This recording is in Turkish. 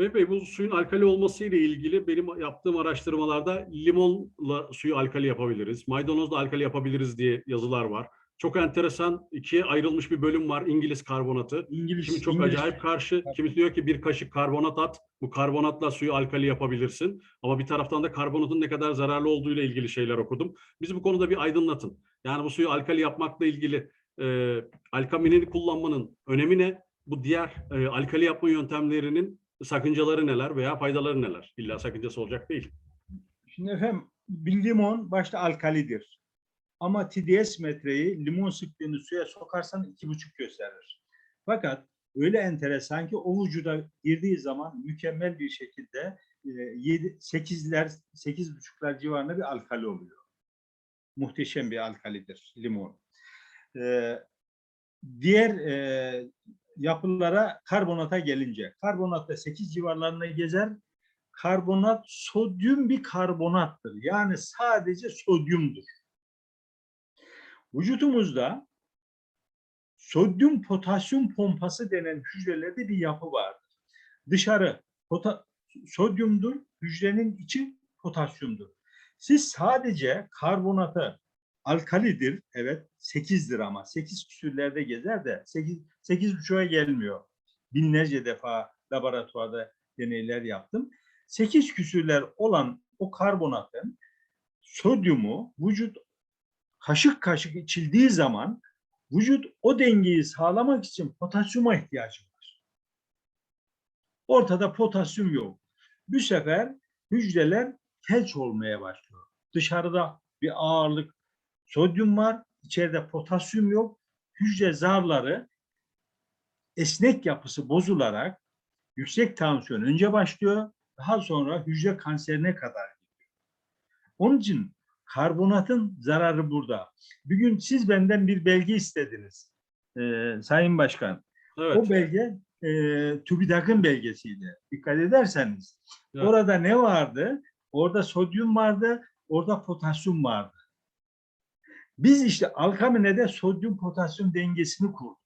Mehmet Bey bu suyun alkali olması ile ilgili benim yaptığım araştırmalarda limonla suyu alkali yapabiliriz, maydanozla alkali yapabiliriz diye yazılar var. Çok enteresan ikiye ayrılmış bir bölüm var İngiliz karbonatı. İngiliz, Kimi çok İngiliz- acayip karşı, kimi diyor ki bir kaşık karbonat at, bu karbonatla suyu alkali yapabilirsin. Ama bir taraftan da karbonatın ne kadar zararlı olduğu ile ilgili şeyler okudum. Bizi bu konuda bir aydınlatın. Yani bu suyu alkali yapmakla ilgili e, alkaminini kullanmanın önemi ne? Bu diğer e, alkali yapma yöntemlerinin sakıncaları neler veya faydaları neler? İlla sakıncası olacak değil. Şimdi efendim limon başta alkalidir. Ama TDS metreyi limon sıktığını suya sokarsan iki buçuk gösterir. Fakat öyle enteresan ki o vücuda girdiği zaman mükemmel bir şekilde e, 7, 8'ler, 8,5'lar civarında bir alkali oluyor. Muhteşem bir alkalidir limon. E, diğer e, yapılara karbonata gelince, karbonatta 8 civarlarında gezer, karbonat sodyum bir karbonattır. Yani sadece sodyumdur. Vücutumuzda sodyum potasyum pompası denen hücrelerde bir yapı vardır. Dışarı sodyumdur, hücrenin içi potasyumdur. Siz sadece karbonatı alkalidir, evet 8'dir ama 8 küsürlerde gezer de 8 8,5'a gelmiyor. Binlerce defa laboratuvarda deneyler yaptım. 8 küsürler olan o karbonatın sodyumu vücut kaşık kaşık içildiği zaman vücut o dengeyi sağlamak için potasyuma ihtiyacı var. Ortada potasyum yok. Bu sefer hücreler felç olmaya başlıyor. Dışarıda bir ağırlık sodyum var, içeride potasyum yok. Hücre zarları esnek yapısı bozularak yüksek tansiyon önce başlıyor, daha sonra hücre kanserine kadar gidiyor. Onun için karbonatın zararı burada. Bugün siz benden bir belge istediniz ee, Sayın Başkan. Evet. O belge e, TÜBİTAK'ın belgesiydi. Dikkat ederseniz. Evet. Orada ne vardı? Orada sodyum vardı, orada potasyum vardı. Biz işte alkaminede sodyum potasyum dengesini kurduk.